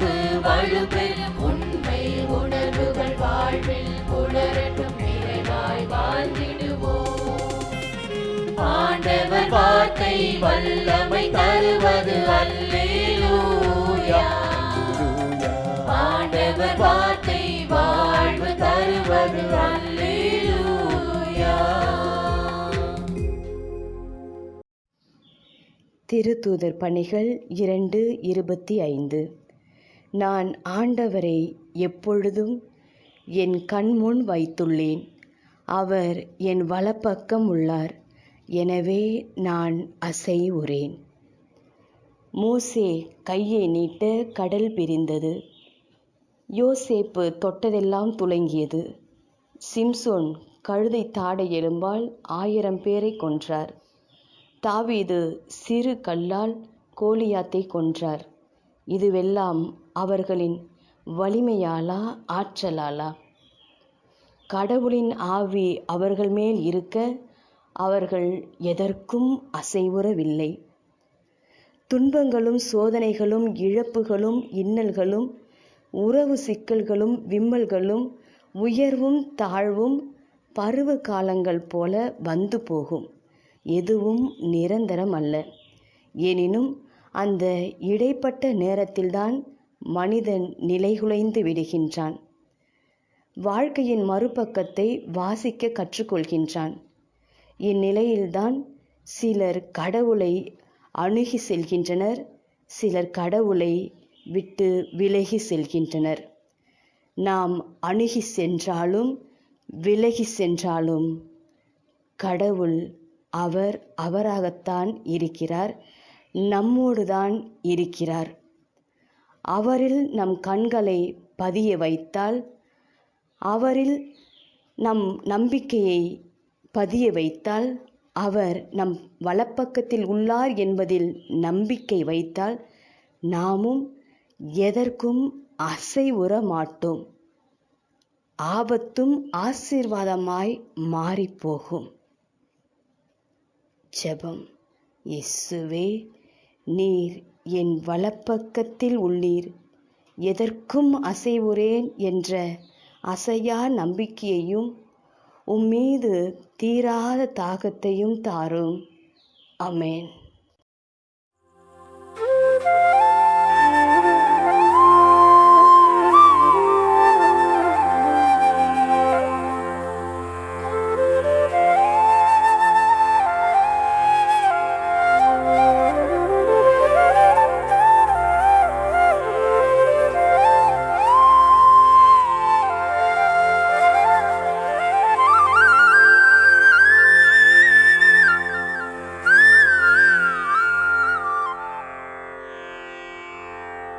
திறக்கட்டும் பண்பு உண்மை உணர்வுகள் வாழ்வில் புலரட்டும் நிறைவாய் வாழ்ந்திடுவோம். ஆண்டவர் வார்த்தை வல்லமை தருவது அல்லேலூயா. ஆண்டவர் வார்த்தை வாழ்வு தருவது அல்லேலூயா. திருத்தூதர் பணிகள் இரண்டு இருபத்தி ஐந்து. நான் ஆண்டவரை எப்பொழுதும் என் கண்முன் வைத்துள்ளேன். அவர் என் வலப்பக்கம் உள்ளார். எனவே நான் அசைவுறேன். மோசே கையை நீட்ட கடல் பிரிந்தது. யோசேப்பு தொட்டதெல்லாம் துலங்கியது. சிம்சோன் கழுதை தாடை எலும்பால் ஆயிரம் பேரை கொன்றார். தாவீது சிறு கல்லால் கோலியாத்தை கொன்றார். இதுவெல்லாம் அவர்களின் வலிமையாலா ஆற்றலாலா? கடவுளின் ஆவி அவர்கள் மேல் இருக்க அவர்கள் எதற்கும் அசைவுறவில்லை. துன்பங்களும் சோதனைகளும் இழப்புகளும் இன்னல்களும் உறவு சிக்கல்களும் விம்மல்களும் உயர்வும் தாழ்வும் பருவ காலங்கள் போல வந்து போகும். எதுவும் நிரந்தரம் அல்ல எனினும் அந்த இடைப்பட்ட நேரத்தில்தான் மனிதன் நிலைகுலைந்து விடுகின்றான். வாழ்க்கையின் மறுபக்கத்தை வாசிக்க கற்றுக்கொள்கின்றான். இந்நிலையில்தான் சிலர் கடவுளை அணுகி செல்கின்றனர் சிலர் கடவுளை விட்டு விலகி செல்கின்றனர். நாம் அணுகி சென்றாலும் விலகி சென்றாலும் கடவுள் அவர் அவராகத்தான் இருக்கிறார் நம்மோடுதான் இருக்கிறார். அவரில் நம் கண்களை பதிய வைத்தால் அவரில் நம் நம்பிக்கையை பதிய வைத்தால் அவர் நம் வலப்பக்கத்தில் உள்ளார் என்பதில் நம்பிக்கை வைத்தால் நாமும் எதற்கும் அசைவுற மாட்டோம். ஆபத்தும் ஆசீர்வாதமாய் மாறிப்போகும். ஜெபம். இயேசுவே நீர் என் வலப்பக்கத்தில் உள்ளீர். எதற்கும் அசைவுறேன் என்ற அசையா நம்பிக்கையையும் உம்மீது தீராத தாகத்தையும் தாரும். அமேன்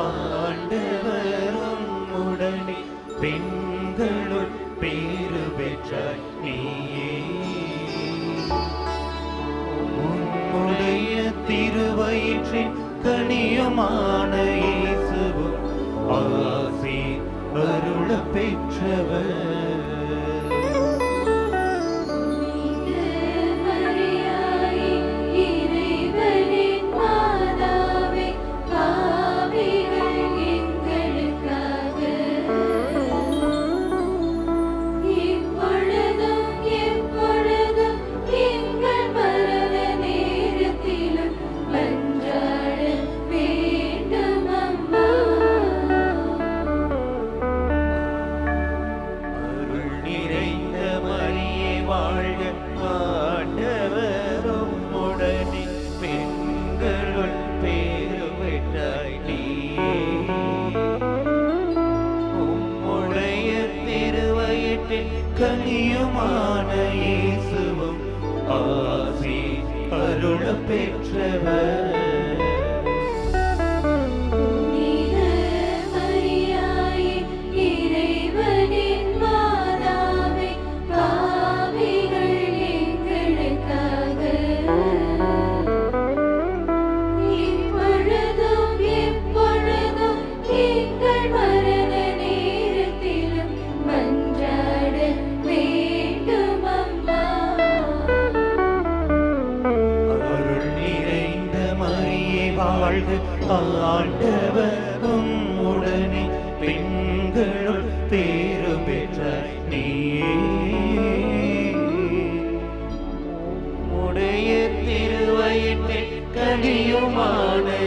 ஆண்டவர் நீ உடைய திருவயிற்றில் கனியுமான